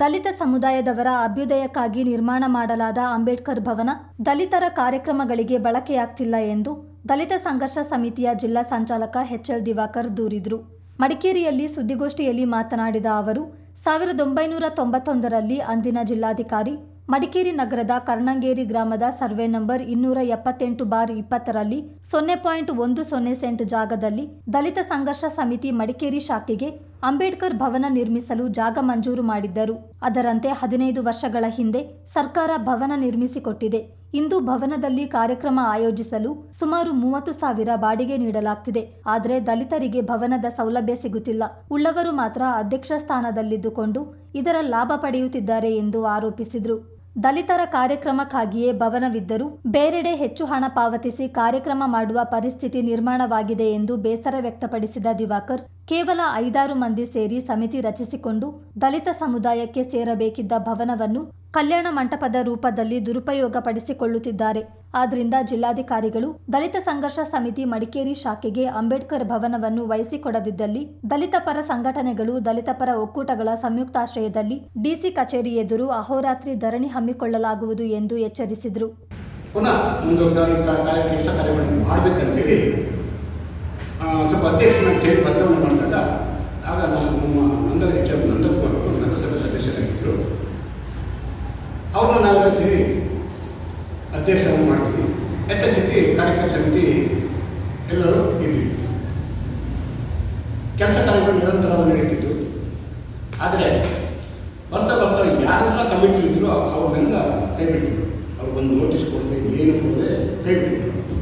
ದಲಿತ ಸಮುದಾಯದವರ ಅಭ್ಯುದಯಕ್ಕಾಗಿ ನಿರ್ಮಾಣ ಮಾಡಲಾದ ಅಂಬೇಡ್ಕರ್ ಭವನ ದಲಿತರ ಕಾರ್ಯಕ್ರಮಗಳಿಗೆ ಬಳಕೆಯಾಗ್ತಿಲ್ಲ ಎಂದು ದಲಿತ ಸಂಘರ್ಷ ಸಮಿತಿಯ ಜಿಲ್ಲಾ ಸಂಚಾಲಕ ಎಚ್ಎಲ್ ದಿವಾಕರ್ ದೂರಿದರು. ಮಡಿಕೇರಿಯಲ್ಲಿ ಸುದ್ದಿಗೋಷ್ಠಿಯಲ್ಲಿ ಮಾತನಾಡಿದ ಅವರು, ಸಾವಿರದ ಒಂಬೈನೂರ ತೊಂಬತ್ತೊಂದರಲ್ಲಿ ಅಂದಿನ ಜಿಲ್ಲಾಧಿಕಾರಿ ಮಡಿಕೇರಿ ನಗರದ ಕರ್ಣಂಗೇರಿ ಗ್ರಾಮದ ಸರ್ವೆ ನಂಬರ್ ಇನ್ನೂರ ಎಪ್ಪತ್ತೆಂಟು ಬಾರ್ ಇಪ್ಪತ್ತರಲ್ಲಿ ಸೊನ್ನೆ ಪಾಯಿಂಟ್ ಒಂದು ಸೊನ್ನೆ ಸೆಂಟ್ ಜಾಗದಲ್ಲಿ ದಲಿತ ಸಂಘರ್ಷ ಸಮಿತಿ ಮಡಿಕೇರಿ ಶಾಖೆಗೆ ಅಂಬೇಡ್ಕರ್ ಭವನ ನಿರ್ಮಿಸಲು ಜಾಗ ಮಂಜೂರು ಮಾಡಿದ್ದರು. ಅದರಂತೆ ಹದಿನೈದು ವರ್ಷಗಳ ಹಿಂದೆ ಸರ್ಕಾರ ಭವನ ನಿರ್ಮಿಸಿಕೊಟ್ಟಿದೆ. ಇಂದು ಭವನದಲ್ಲಿ ಕಾರ್ಯಕ್ರಮ ಆಯೋಜಿಸಲು ಸುಮಾರು ಮೂವತ್ತು ಸಾವಿರ ಬಾಡಿಗೆ ನೀಡಲಾಗ್ತಿದೆ. ಆದರೆ ದಲಿತರಿಗೆ ಭವನದ ಸೌಲಭ್ಯ ಸಿಗುತ್ತಿಲ್ಲ. ಉಳ್ಳವರು ಮಾತ್ರ ಅಧ್ಯಕ್ಷ ಸ್ಥಾನದಲ್ಲಿದ್ದುಕೊಂಡು ಇದರ ಲಾಭ ಪಡೆಯುತ್ತಿದ್ದಾರೆ ಎಂದು ಆರೋಪಿಸಿದರು. ದಲಿತರ ಕಾರ್ಯಕ್ರಮಕ್ಕಾಗಿಯೇ ಭವನವಿದ್ದರೂ ಬೇರೆಡೆ ಹೆಚ್ಚು ಹಣ ಪಾವತಿಸಿ ಕಾರ್ಯಕ್ರಮ ಮಾಡುವ ಪರಿಸ್ಥಿತಿ ನಿರ್ಮಾಣವಾಗಿದೆ ಎಂದು ಬೇಸರ ವ್ಯಕ್ತಪಡಿಸಿದ ದಿವಾಕರ್, ಕೇವಲ ಐದಾರು ಮಂದಿ ಸೇರಿ ಸಮಿತಿ ರಚಿಸಿಕೊಂಡು ದಲಿತ ಸಮುದಾಯಕ್ಕೆ ಸೇರಬೇಕಿದ್ದ ಭವನವನ್ನು ಕಲ್ಯಾಣ ಮಂಟಪದ ರೂಪದಲ್ಲಿ ದುರುಪಯೋಗ ಪಡಿಸಿಕೊಳ್ಳುತ್ತಿದ್ದಾರೆ. ಆದ್ರಿಂದ ಜಿಲ್ಲಾಧಿಕಾರಿಗಳು ದಲಿತ ಸಂಘರ್ಷ ಸಮಿತಿ ಮಡಿಕೇರಿ ಶಾಖೆಗೆ ಅಂಬೇಡ್ಕರ್ ಭವನವನ್ನು ವಹಿಸಿಕೊಡದಿದ್ದಲ್ಲಿ ದಲಿತ ಪರ ಸಂಘಟನೆಗಳು ದಲಿತ ಪರ ಒಕ್ಕೂಟಗಳ ಸಂಯುಕ್ತಾಶ್ರಯದಲ್ಲಿ ಡಿಸಿ ಕಚೇರಿ ಎದುರು ಅಹೋರಾತ್ರಿ ಧರಣಿ ಹಮ್ಮಿಕೊಳ್ಳಲಾಗುವುದು ಎಂದು ಎಚ್ಚರಿಸಿದರು. ಅವ್ರನ್ನ ನಾವೆಲ್ಲ ಸೇರಿ ಅಧ್ಯಕ್ಷರನ್ನು ಮಾಡ್ತೀವಿ. ಎಚ್ ಎಸ್ ಸಮಿತಿ ಎಲ್ಲರೂ ಇರಲಿ ಕೆಲಸ ಕಾರ್ಯಗಳು ನಿರಂತರವಾಗಿ ನಡೀತಿತ್ತು ಆದರೆ ಬರ್ತಾ ಬರ್ತಾ ಯಾರೆಲ್ಲ ಕಮಿಟಿ ಇದ್ರು ಅವ್ರನ್ನೆಲ್ಲ ಕೈ ಬಿಟ್ಬಿಟ್ರು ಅವ್ರು ಒಂದು ನೋಟಿಸ್ ಕೊಡದೆ ಏನು ಕೊಡದೆ ಕೈ ಬಿಟ್ಬಿಟ್ರು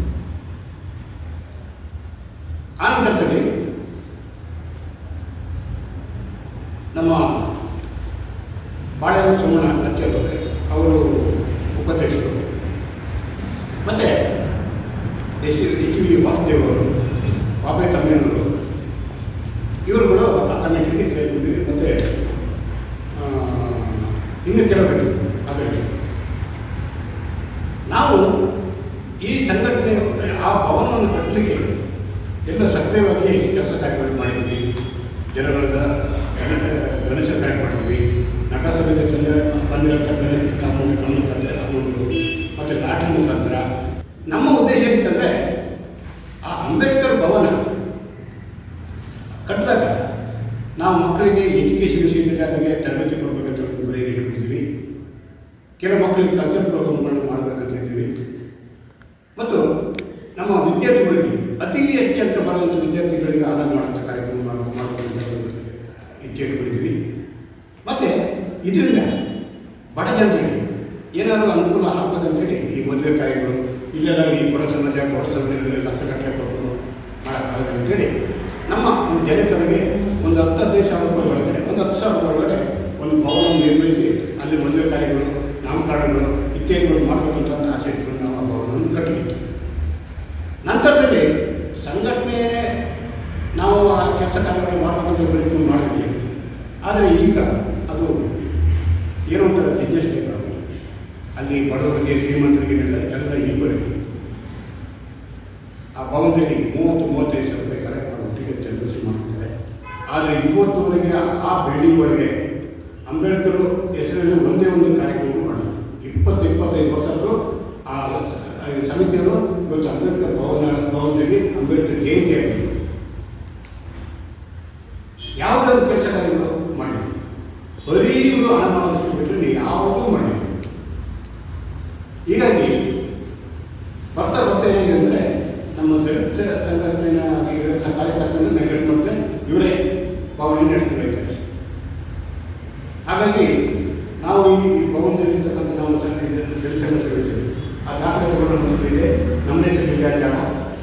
ನಮ್ಮ ಬಾಳೆಹಣ್ಣು ಸೋಮಣ್ಣ ನಚ್ಚಲ್ಲದೆ ಅವರು ಉಪಾಧ್ಯಕ್ಷರು. ಮತ್ತು ಎಸ್ ಎಚ್ ವಿ ವಾಸುದೇವ್ ಅವರು, ಬಾಬೆ ತಮ್ಮೇನವರು ಇವರುಗಳು ಆ ಕಮಿಟಿಗೆ ಸೇರಿಕೊಂಡಿದೆ ಮತ್ತು ಇನ್ನು ಕೆಲವರು ಅದರಲ್ಲಿ. ನಾವು ಈ ಸಂಘಟನೆ, ಆ ಭವನವನ್ನು ಕಟ್ಟಲಿಕ್ಕೆ ಎಲ್ಲ ಸಕ್ರಿಯವಾಗಿ ಕೆಲಸ ಕಾರ್ಯಗಳು ಮಾಡಿದ್ವಿ. ಜನಗಳ ಗಣೇಶ ಕಾರ್ಯ ಮಾಡಿದ್ವಿ. ನಗರಸಭೆ ತಂದೆ ಬಂದಿರೋ ಮೇಲೆ ಅಮೌಂಟ್ ಕಮ್ಮಿ ತಂದೆ ಅಮೌಂಟು ಮತ್ತು ಲಾಟ್ರಿ ಮುಖಾಂತರ ನಮ್ಮ ಉದ್ದೇಶ ಏನಿತ್ತಂದರೆ ಆ ಅಂಬೇಡ್ಕರ್ ಭವನ ಕಟ್ಟಿದಾಗ ನಾವು ಮಕ್ಕಳಿಗೆ ಎಜುಕೇಷನ್ ವಿಷಯದಲ್ಲಿ ಅದಕ್ಕೆ ತರಬೇತಿ ಕೊಡಬೇಕಂತ ಗುರಿ ಇಟ್ಬಿಟ್ಟಿದ್ದೀವಿ ಕೆಲವು ಮಕ್ಕಳಿಗೆ ಕಲ್ಚರ್ ಪ್ರೋಗ್ರಾಮ್ಗಳನ್ನ ಮಾಡಬೇಕಂತ ಇದ್ದೀವಿ. ಮತ್ತು ನಮ್ಮ ವಿದ್ಯಾರ್ಥಿಗಳಿಗೆ ಅತಿ ಹೆಚ್ಚಂತ ಬರುವಂಥ ವಿದ್ಯಾರ್ಥಿಗಳಿಗೆ ಆನಂದ ಮಾಡುವಂಥ ಕಾರ್ಯಕ್ರಮ ಇಚ್ಛೆ ಇಟ್ಕೊಂಡಿದ್ದೀವಿ ಮತ್ತು ಇದರಿಂದ ಬಡ ಜನರಿಗೆ ಏನಾದರೂ ಅನುಕೂಲ ಆಗಬೇಕಂತೇಳಿ ಈ ಮದುವೆ ಕಾರ್ಯಗಳು, ಇಲ್ಲೆಲ್ಲ ಈ ಕೊಡ ಸಮಾಜ ಕೊಡ ಸಮಾಜದಲ್ಲಿ ಲಕ್ಷಗಟ್ಟಲೆ ಕೊಟ್ಟು ಮಾಡೋಕ್ಕಾಗಲ್ಲ ಅಂತೇಳಿ ನಮ್ಮ ಒಂದು ಜನಕರಿಗೆ ಒಂದು ಹತ್ತು ಹದಿನೈದು ಸಾವಿರ ರೂಪಾಯಿ ಒಳಗಡೆ, ಒಂದು ಹತ್ತು ಸಾವಿರ ರೂಪಾಯಿ ಒಳಗಡೆ ಒಂದು ಭವನ ನಿರ್ಮಿಸಿ ಅಲ್ಲಿ ಮದುವೆ ಕಾರ್ಯಗಳು, ನಾಮಕರಣಗಳು, ಇತ್ಯಾದಿಗಳು ಮಾಡಬೇಕು ಅಂತ ಒಂದು ಆಸೆ ಇಟ್ಕೊಂಡು ನಾವು ಆ ಭವನವನ್ನು ಕಟ್ಟಿದ್ದು ನಂತರದಲ್ಲಿ ಸಂಘಟನೆ ನಾವು ಆ ಕೆಲಸ ಕಾರ್ಯಗಳು ಮಾಡಬೇಕಂತ ಪ್ರಯತ್ನ ಮಾಡಿದ್ವಿ ಆದರೆ ಈಗ ಅದು ಏನೋ ಒಂಥರ ಬಿಸ್ನೆಸ್ ಅಲ್ಲಿ ಬಡವರಿಗೆ ಶ್ರೀಮಂತರಿಗೆ ಎಲ್ಲ ಎಲ್ಲ ಆ ಭವನದಲ್ಲಿ ಮೂವತ್ತು ಮೂವತ್ತೈದು ಸಾವಿರ ರೂಪಾಯಿ ಕಲೆಕ್ಟ್ ಮಾಡಿ ಒಟ್ಟಿಗೆ ಚಂದ್ರಿಸಿ ಮಾಡ್ತಾರೆ ಆದರೆ ಇವತ್ತುವರೆಗೆ ಆ ಬಿಲ್ಡಿಂಗ್ ಒಳಗೆ ಅಂಬೇಡ್ಕರ್ ಹೆಸರಲ್ಲಿ ಒಂದೇ ಒಂದು ಕಾರ್ಯಕ್ರಮ ಮಾಡಿದ್ರು. ಇಪ್ಪತ್ತು, ಇಪ್ಪತ್ತೈದು ವರ್ಷಕ್ಕೂ ಆ ಸಮಿತಿಯವರು ಇವತ್ತು ಅಂಬೇಡ್ಕರ್ ಭವನ, ಭವನದಲ್ಲಿ ಅಂಬೇಡ್ಕರ್ ಜಯಂತಿ ಆಗಿದೆ. ಯಾವುದಾದ್ರು ಕೆಲಸ ಕಾರ್ಯಗಳು ಮಾಡಿದ್ರು. ಬರೀ ಇವರು ಹಣ ಮಾಡೋದಷ್ಟು ಬಿಟ್ಟರೆ ನೀವು ಯಾವುದೂ ಮಾಡಿದ್ರು ಹೀಗಾಗಿ ಬರ್ತಾ ಬರ್ತಾ ಏನಿದೆ ಅಂದರೆ ನಮ್ಮ ದಲಿತ ಸಂಘಟನೆಯ ಇರುವಂಥ ಕಾರ್ಯಕರ್ತರನ್ನು ನೆಗ್ಲೆಕ್ಟ್ ಮಾಡಿದ್ರೆ ಇವರೇ ಭವನ ನಡೆಸ್ಕೊಂಡು ಹೋಗ್ತಾರೆ ಹಾಗಾಗಿ ನಾವು ಈ ಭವನದಲ್ಲಿ ಇರ್ತಕ್ಕಂಥ ನಾವು ದಲಿತ ಸಮಸ್ಯೆಗಳಿದ್ದೇವೆ ಆ ದಾಖಲೆಗಳು ನಮ್ಮ ಹತ್ರ ಇದೆ ನಮ್ಮ ಹೆಸರಿದೆ ಆ ಜಾಗ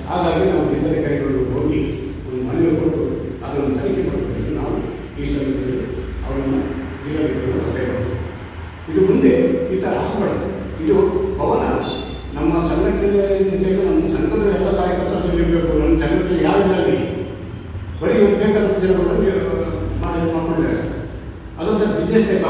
ಹಾಗಾಗಿ ನಾವು ಜಿಲ್ಲಾಧಿಕಾರಿಗಳು ಹೋಗಿ ಒಂದು ಮನವಿ ಕೊಟ್ಟು ಅದನ್ನು ತನಿಖೆ ಕೊಡಬೇಕು ನಾವು ಈ ಸಂದರ್ಭದಲ್ಲಿ ಅವರನ್ನು ಜಿಲ್ಲಾಧಿಕಾರಿಗಳು ಮದುವೆ ಮಾಡಬೇಕು ಇದು ಮುಂದೆ ಈ ಥರ ಆಗಬಾರ್ದು ಇದು ಭವನ. ನಮ್ಮ ಸಂಘಟನೆ ಜೊತೆಗೆ ನಮ್ಮ ಸಂಘದ ಎಲ್ಲ ಕಾರ್ಯಕರ್ತರು ಜೊತೆಗಿರಬೇಕು ನಮ್ಮ ಸಂಘಟನೆ ಯಾರಿಗಾಗಿ ಬರೀ ಬೇಕಾದ ಜನಗಳು ಮಾಡಿ ಮಾಡ್ಕೊಂಡಿದ್ದಾರೆ. ಅದೊಂಥರ ಬಿಸ್ನೆಸ್ ಟೈಪ್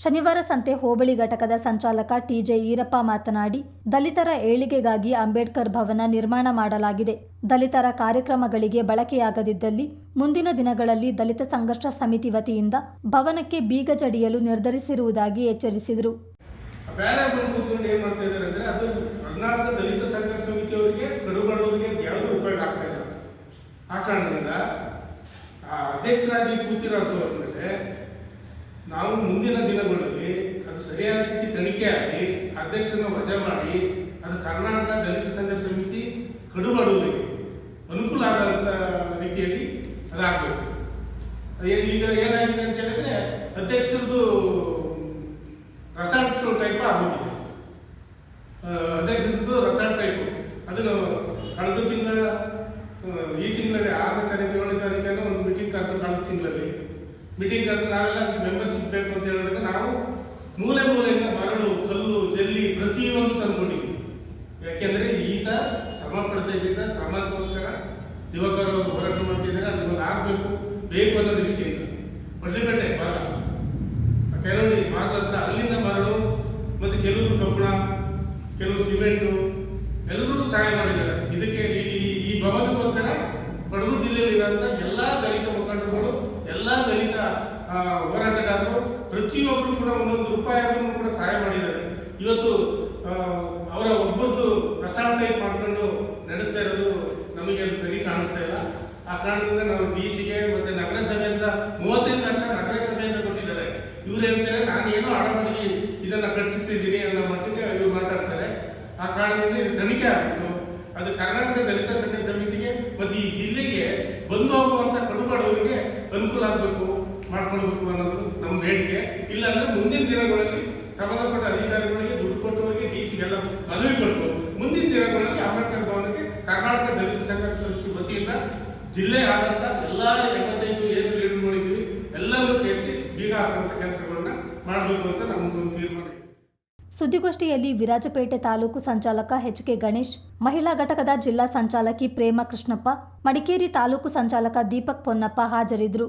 ಶನಿವಾರ ಸಂತೆ ಹೋಬಳಿ ಘಟಕದ ಸಂಚಾಲಕ ಟಿಜೆ ಈರಪ್ಪ ಮಾತನಾಡಿ, ದಲಿತರ ಏಳಿಗೆಗಾಗಿ ಅಂಬೇಡ್ಕರ್ ಭವನ ನಿರ್ಮಾಣ ಮಾಡಲಾಗಿದೆ. ದಲಿತರ ಕಾರ್ಯಕ್ರಮಗಳಿಗೆ ಬಳಕೆಯಾಗದಿದ್ದಲ್ಲಿ ಮುಂದಿನ ದಿನಗಳಲ್ಲಿ ದಲಿತ ಸಂಘರ್ಷ ಸಮಿತಿ ವತಿಯಿಂದ ಭವನಕ್ಕೆ ಬೀಗ ಜಡಿಯಲು ನಿರ್ಧರಿಸಿರುವುದಾಗಿ ಎಚ್ಚರಿಸಿದರು. ಆ ಕಾರಣದಿಂದ ಅಧ್ಯಕ್ಷರಾಗಿ ಕೂತಿರೋಂಥವ್ರ ಮೇಲೆ ನಾವು ಮುಂದಿನ ದಿನಗಳಲ್ಲಿ ಅದು ಸರಿಯಾದ ರೀತಿ ತನಿಖೆ ಆಗಿ ಅಧ್ಯಕ್ಷನ ವಜಾ ಮಾಡಿ, ಅದು ಕರ್ನಾಟಕ ದಲಿತ ಸಂಘರ್ಷ ಸಮಿತಿ ಕಡುಬಡವರಿಗೆ ಅನುಕೂಲ ಆಗುವಂತ ರೀತಿಯಲ್ಲಿ ಅದಾಗಬೇಕು. ಈಗ ಏನಾಗಿದೆ ಅಂತ ಹೇಳಿದ್ರೆ, ಅಧ್ಯಕ್ಷರದ್ದು ರೆಸಾರ್ಟ್ ಟೈಪ್ ಆಗೋಗಿದೆ. ಅಧ್ಯಕ್ಷರದ್ದು ರೆಸಾರ್ಟ್ ಟೈಪ್ ಅದನ್ನು ಕಳೆದ ತಿಂಗಳ ಈ ತಿಂಗಳಲ್ಲಿ ಆರನೇ ತಾರೀಕು, ಏಳನೇ ತಾರೀಕನ್ನು ಒಂದು ಮೀಟಿಂಗ್ ಕರೆದು ಕಳೆದ ತಿಂಗಳಲ್ಲಿ ಮೀಟಿಂಗ್ ಅಂತ ನಾವೆಲ್ಲ ಮೆಂಬರ್ಶಿಪ್ ಬೇಕು ಅಂತ ಹೇಳಿದ್ರೆ ನಾವು ಮೂಲೆ ಮೂಲೆಯಿಂದ ಮರಳು, ಕಲ್ಲು, ಜಲ್ಲಿ ಪ್ರತಿಯೊಂದು ತಂದ್ಕೊಂಡಿದ್ವಿ ಯಾಕೆಂದ್ರೆ ಈತ ಶ್ರಮ ಪಡ್ತಾ ಇದ್ದಿದ್ದ ಶ್ರಮಕ್ಕೋಸ್ಕರ ಅವರು ಹೋರಾಟ ಮಾಡ್ತಿದ್ದಾರೆ ಅದನ್ನು ಆಗಬೇಕು, ಬೇಕು ಅನ್ನೋ ದೃಷ್ಟಿಯಿಂದ. ಹೊಡ್ಲಿಪೇಟೆ ಭಾಗ ಕೆಲವು ಭಾಗ ಹತ್ರ ಅಲ್ಲಿಂದ ಮರಳು, ಮತ್ತೆ ಕೆಲವರು ಕಬ್ಬಣ ಕೆಲವು ಸಿಮೆಂಟು ಎಲ್ಲರೂ ಸಹಾಯ ಮಾಡಿದ್ದಾರೆ ಇದಕ್ಕೆ ಈ ಈ- ಈ ಭವನಕ್ಕೋಸ್ಕರ ಕೊಡಗು ಜಿಲ್ಲೆಯಲ್ಲಿರುವಂತ ಎಲ್ಲಾ ದಲಿತ ಮುಖಂಡರುಗಳು ಎಲ್ಲಾ ದಲಿತ ಆ, ಹೋರಾಟಗಾರರು ಪ್ರತಿಯೊಬ್ಬರು ಕೂಡ ಒಂದೊಂದು ರೂಪಾಯಿ ಆದ್ರೂ ಕೂಡ ಸಹಾಯ ಮಾಡಿದ್ದಾರೆ ಇವತ್ತು ಆ, ಅವರ ಒಬ್ಬದ್ದು ಪ್ರಸಾದ ಟೈಪ್ ಮಾಡ್ಕೊಂಡು ನಡೆಸ್ತಾ ಇರೋದು ನಮಗೆ ಅದು ಸರಿ ಕಾಣಿಸ್ತಾ ಇಲ್ಲ. ಆ ಕಾರಣದಿಂದ ನಾವು ಡಿ ಸಿಗೆ ಮತ್ತೆ ನಗರಸಭೆಯಿಂದ ಮೂವತ್ತೈದು ಲಕ್ಷ ನಗರಸಭೆಯಿಂದ ಕೊಟ್ಟಿದ್ದಾರೆ. ಇವ್ರು ಹೇಳ್ತಾರೆ, ನಾನು ಏನೋ ಅಡಮಾಡಿ ಇದನ್ನ ಕಟ್ಟಿಸಿದ್ದೀನಿ ಅನ್ನೋ ಮಟ್ಟಿಗೆ ಇವ್ರು ಮಾತಾಡ್ತಾರೆ. ಆ ಕಾರಣದಿಂದ ಇದು ತನಿಖೆ ಆಗಬೇಕು ಅದು ಕರ್ನಾಟಕ ದಲಿತ ಸಂಘ ಸಮಿತಿಗೆ ಮತ್ತು ಈ ಜಿಲ್ಲೆಗೆ ಬಂದು ಹೋಗುವಂಥ ಕಡುಬಡವರಿಗೆ ಅನುಕೂಲ ಆಗಬೇಕು, ಮಾಡ್ಕೊಳ್ಬೇಕು ಅನ್ನೋದು ನಮ್ಮ ಬೇಡಿಕೆ ಇಲ್ಲಾಂದ್ರೆ ಮುಂದಿನ ದಿನಗಳಲ್ಲಿ ಕರ್ನಾಟಕ ದಲಿತ ಸಂಘ ಸಮಿತಿ ವತಿಯಿಂದ ಜಿಲ್ಲೆ ಆದಂತ ಎಲ್ಲಾ ಎಂಬತ್ತೈದು ಏನು ಲೀಡರ್ಗಳಿದ್ದೀವಿ ಎಲ್ಲರೂ ಸೇರಿಸಿ ಬೀಗ ಹಾಕುವಂತ ಕೆಲಸಗಳನ್ನ ಮಾಡಬೇಕು ಅಂತ ನಮ್ದೊಂದು ತೀರ್ಮಾನ ಸುದ್ದಿಗೋಷ್ಠಿಯಲ್ಲಿ ವಿರಾಜಪೇಟೆ ತಾಲೂಕು ಸಂಚಾಲಕ ಎಚ್ ಕೆ ಗಣೇಶ್, ಮಹಿಳಾ ಘಟಕದ ಜಿಲ್ಲಾ ಸಂಚಾಲಕಿ ಪ್ರೇಮ ಕೃಷ್ಣಪ್ಪ ಮಡಿಕೇರಿ ತಾಲೂಕು ಸಂಚಾಲಕ ದೀಪಕ್ ಪೊನ್ನಪ್ಪ ಹಾಜರಿದ್ದರು.